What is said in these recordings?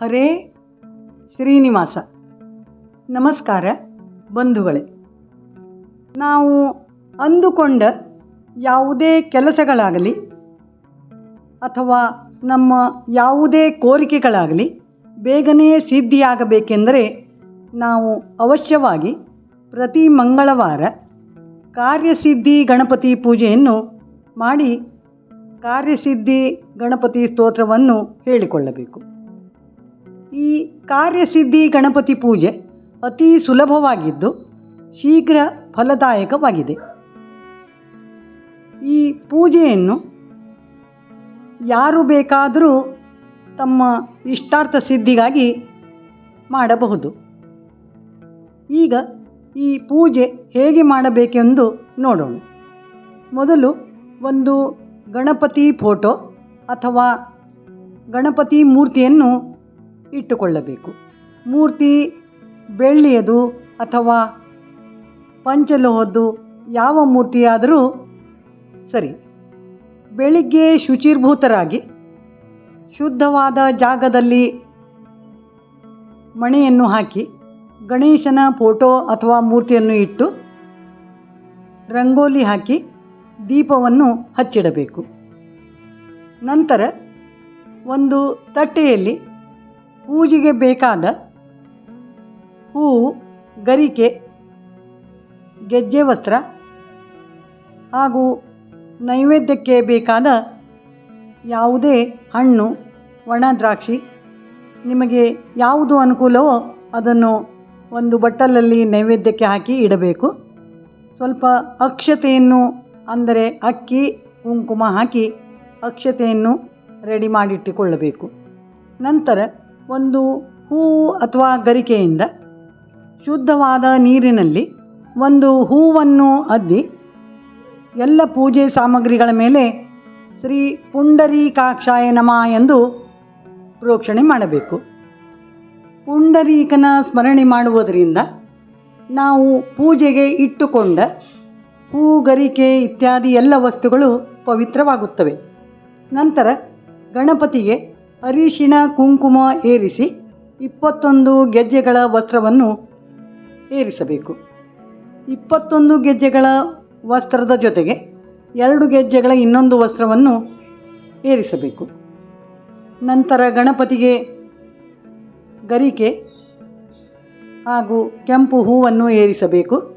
ಹರೇ ಶ್ರೀನಿವಾಸ. ನಮಸ್ಕಾರ ಬಂಧುಗಳೇ. ನಾವು ಅಂದುಕೊಂಡ ಯಾವುದೇ ಕೆಲಸಗಳಾಗಲಿ ಅಥವಾ ನಮ್ಮ ಯಾವುದೇ ಕೋರಿಕೆಗಳಾಗಲಿ ಬೇಗನೆ ಸಿದ್ಧಿಯಾಗಬೇಕೆಂದರೆ ನಾವು ಅವಶ್ಯವಾಗಿ ಪ್ರತಿ ಮಂಗಳವಾರ ಕಾರ್ಯಸಿದ್ಧಿ ಗಣಪತಿ ಪೂಜೆಯನ್ನು ಮಾಡಿ ಕಾರ್ಯಸಿದ್ಧಿ ಗಣಪತಿ ಸ್ತೋತ್ರವನ್ನು ಹೇಳಿಕೊಳ್ಳಬೇಕು. ಈ ಕಾರ್ಯಸಿದ್ಧಿ ಗಣಪತಿ ಪೂಜೆ ಅತಿ ಸುಲಭವಾಗಿದ್ದು ಶೀಘ್ರ ಫಲದಾಯಕವಾಗಿದೆ. ಈ ಪೂಜೆಯನ್ನು ಯಾರು ಬೇಕಾದರೂ ತಮ್ಮ ಇಷ್ಟಾರ್ಥ ಸಿದ್ಧಿಗಾಗಿ ಮಾಡಬಹುದು. ಈಗ ಈ ಪೂಜೆ ಹೇಗೆ ಮಾಡಬೇಕೆಂದು ನೋಡೋಣ. ಮೊದಲು ಒಂದು ಗಣಪತಿ ಫೋಟೋ ಅಥವಾ ಗಣಪತಿ ಮೂರ್ತಿಯನ್ನು ಇಟ್ಟುಕೊಳ್ಳಬೇಕು. ಮೂರ್ತಿ ಬೆಳ್ಳಿಯದು ಅಥವಾ ಪಂಚಲೋಹದ್ದು ಯಾವ ಮೂರ್ತಿಯಾದರೂ ಸರಿ. ಬೆಳಿಗ್ಗೆ ಶುಚಿರ್ಭೂತರಾಗಿ ಶುದ್ಧವಾದ ಜಾಗದಲ್ಲಿ ಮಣೆಯನ್ನು ಹಾಕಿ ಗಣೇಶನ ಫೋಟೋ ಅಥವಾ ಮೂರ್ತಿಯನ್ನು ಇಟ್ಟು ರಂಗೋಲಿ ಹಾಕಿ ದೀಪವನ್ನು ಹಚ್ಚಿಡಬೇಕು. ನಂತರ ಒಂದು ತಟ್ಟೆಯಲ್ಲಿ ಪೂಜೆಗೆ ಬೇಕಾದ ಹೂವು ಗರಿಕೆ, ಗೆಜ್ಜೆ ವಸ್ತ್ರ ಹಾಗೂ ನೈವೇದ್ಯಕ್ಕೆ ಬೇಕಾದ ಯಾವುದೇ ಹಣ್ಣು, ಒಣ ದ್ರಾಕ್ಷಿ ನಿಮಗೆ ಯಾವುದು ಅನುಕೂಲವೋ ಅದನ್ನು ಒಂದು ಬಟ್ಟಲಲ್ಲಿ ನೈವೇದ್ಯಕ್ಕೆ ಹಾಕಿ ಇಡಬೇಕು. ಸ್ವಲ್ಪ ಅಕ್ಷತೆಯನ್ನು, ಅಂದರೆ ಅಕ್ಕಿ, ಕುಂಕುಮ ಹಾಕಿ ಅಕ್ಷತೆಯನ್ನು ರೆಡಿ ಮಾಡಿಟ್ಟುಕೊಳ್ಳಬೇಕು. ನಂತರ ಒಂದು ಹೂವು ಅಥವಾ ಗರಿಕೆಯಿಂದ ಶುದ್ಧವಾದ ನೀರಿನಲ್ಲಿ ಒಂದು ಹೂವನ್ನು ಅದ್ದಿ ಎಲ್ಲ ಪೂಜೆ ಸಾಮಗ್ರಿಗಳ ಮೇಲೆ ಶ್ರೀ ಪುಂಡರೀಕಾಕ್ಷಾಯ ನಮ ಎಂದು ಪ್ರೋಕ್ಷಣೆ ಮಾಡಬೇಕು. ಪುಂಡರೀಕನ ಸ್ಮರಣೆ ಮಾಡುವುದರಿಂದ ನಾವು ಪೂಜೆಗೆ ಇಟ್ಟುಕೊಂಡ ಹೂ, ಗರಿಕೆ ಇತ್ಯಾದಿ ಎಲ್ಲ ವಸ್ತುಗಳು ಪವಿತ್ರವಾಗುತ್ತವೆ. ನಂತರ ಗಣಪತಿಗೆ ಅರಿಶಿಣ ಕುಂಕುಮ ಏರಿಸಿ ಇಪ್ಪತ್ತೊಂದು ಗೆಜ್ಜೆಗಳ ವಸ್ತ್ರವನ್ನು ಏರಿಸಬೇಕು. ಇಪ್ಪತ್ತೊಂದು ಗೆಜ್ಜೆಗಳ ವಸ್ತ್ರದ ಜೊತೆಗೆ ಎರಡು ಗೆಜ್ಜೆಗಳ ಇನ್ನೊಂದು ವಸ್ತ್ರವನ್ನು ಏರಿಸಬೇಕು. ನಂತರ ಗಣಪತಿಗೆ ಗರಿಕೆ ಹಾಗೂ ಕೆಂಪು ಹೂವನ್ನು ಏರಿಸಬೇಕು.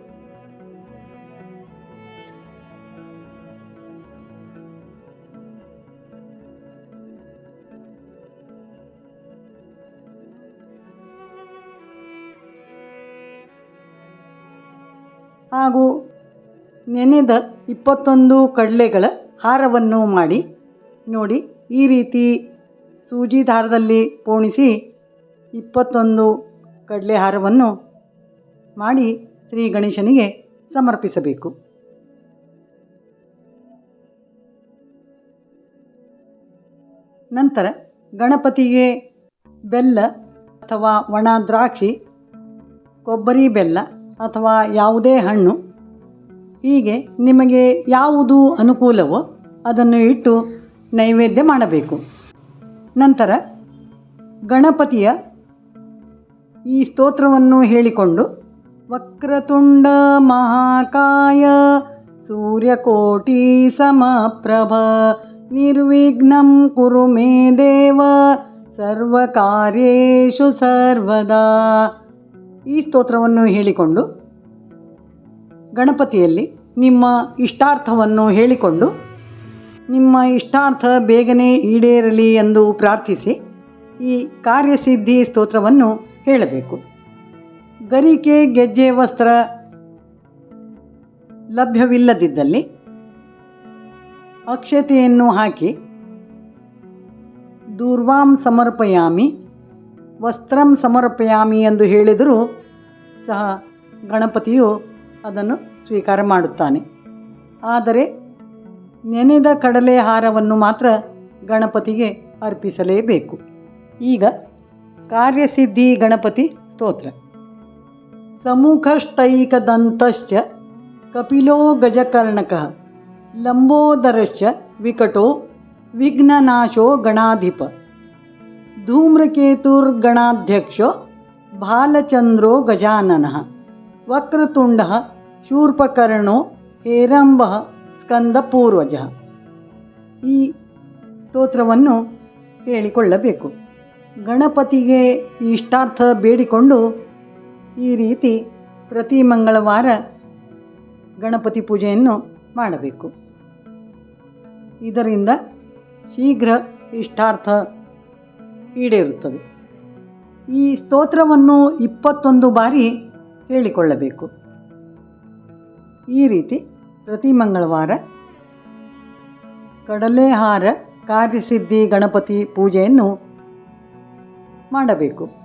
ಹಾಗೂ ನೆನೆದ ಇಪ್ಪತ್ತೊಂದು ಕಡಲೆಗಳ ಹಾರವನ್ನು ಮಾಡಿ, ನೋಡಿ, ಈ ರೀತಿ ಸೂಜಿ ದಾರದಲ್ಲಿ ಪೋಣಿಸಿ ಇಪ್ಪತ್ತೊಂದು ಕಡಲೆ ಹಾರವನ್ನು ಮಾಡಿ ಶ್ರೀ ಗಣೇಶನಿಗೆ ಸಮರ್ಪಿಸಬೇಕು. ನಂತರ ಗಣಪತಿಗೆ ಬೆಲ್ಲ ಅಥವಾ ಒಣ ದ್ರಾಕ್ಷಿ, ಕೊಬ್ಬರಿ ಬೆಲ್ಲ ಅಥವಾ ಯಾವುದೇ ಹಣ್ಣು, ಹೀಗೆ ನಿಮಗೆ ಯಾವುದು ಅನುಕೂಲವೋ ಅದನ್ನು ಇಟ್ಟು ನೈವೇದ್ಯ ಮಾಡಬೇಕು. ನಂತರ ಗಣಪತಿಯ ಈ ಸ್ತೋತ್ರವನ್ನು ಹೇಳಿಕೊಂಡು, ವಕ್ರತುಂಡ ಮಹಾಕಾಯ, ಸೂರ್ಯಕೋಟಿ ಸಮಪ್ರಭ, ನಿರ್ವಿಘ್ನಂ ಕುರು ಮೇ ದೇವ, ಸರ್ವಕಾರ್ಯೇಷು ಸರ್ವದಾ. ಈ ಸ್ತೋತ್ರವನ್ನು ಹೇಳಿಕೊಂಡು ಗಣಪತಿಯಲ್ಲಿ ನಿಮ್ಮ ಇಷ್ಟಾರ್ಥವನ್ನು ಹೇಳಿಕೊಂಡು ನಿಮ್ಮ ಇಷ್ಟಾರ್ಥ ಬೇಗನೆ ಈಡೇರಲಿ ಎಂದು ಪ್ರಾರ್ಥಿಸಿ ಈ ಕಾರ್ಯಸಿದ್ಧಿ ಸ್ತೋತ್ರವನ್ನು ಹೇಳಬೇಕು. ಗರಿಕೆ ಗೆಜ್ಜೆ ವಸ್ತ್ರ ಲಭ್ಯವಿಲ್ಲದಿದ್ದಲ್ಲಿ ಅಕ್ಷತೆಯನ್ನು ಹಾಕಿ ದೂರ್ವಾಂ ಸಮರ್ಪಯಾಮಿ, ವಸ್ತ್ರಂ ಸಮರ್ಪಯಾಮಿ ಎಂದು ಹೇಳಿದರೂ ಸಹ ಗಣಪತಿಯು ಅದನ್ನು ಸ್ವೀಕಾರ ಮಾಡುತ್ತಾನೆ. ಆದರೆ ನೆನೆದ ಕಡಲೆ ಹಾರವನ್ನು ಮಾತ್ರ ಗಣಪತಿಗೆ ಅರ್ಪಿಸಲೇಬೇಕು. ಈಗ ಕಾರ್ಯಸಿದ್ಧಿ ಗಣಪತಿ ಸ್ತೋತ್ರ. ಸಮುಖಷ್ಟೈಕದಂತಶ್ಚ ಕಪಿಲೋ ಗಜಕರ್ಣಕಃ ಲಂಬೋದರಶ್ಚ ವಿಕಟೋ ವಿಘ್ನನಾಶೋ ಗಣಾಧಿಪ ಧೂಮ್ರಕೇತುರ್ಗಣಾಧ್ಯಕ್ಷೋ ಬಾಲಚಂದ್ರೋ ಗಜಾನನ ವಕ್ರತುಂಡ ಶೂರ್ಪಕರ್ಣೋ ಹೇರಂಬ ಸ್ಕಂದಪೂರ್ವಜ. ಈ ಸ್ತೋತ್ರವನ್ನು ಹೇಳಿಕೊಳ್ಳಬೇಕು. ಗಣಪತಿಗೆ ಇಷ್ಟಾರ್ಥ ಬೇಡಿಕೊಂಡು ಈ ರೀತಿ ಪ್ರತಿ ಮಂಗಳವಾರ ಗಣಪತಿ ಪೂಜೆಯನ್ನು ಮಾಡಬೇಕು. ಇದರಿಂದ ಶೀಘ್ರ ಇಷ್ಟಾರ್ಥ ಈಡೇರುತ್ತದೆ. ಈ ಸ್ತೋತ್ರವನ್ನು ಇಪ್ಪತ್ತೊಂದು ಬಾರಿ ಹೇಳಿಕೊಳ್ಳಬೇಕು. ಈ ರೀತಿ ಪ್ರತಿ ಮಂಗಳವಾರ ಕಡಲೆಹಾರ ಕಾರ್ಯಸಿದ್ಧಿ ಗಣಪತಿ ಪೂಜೆಯನ್ನು ಮಾಡಬೇಕು.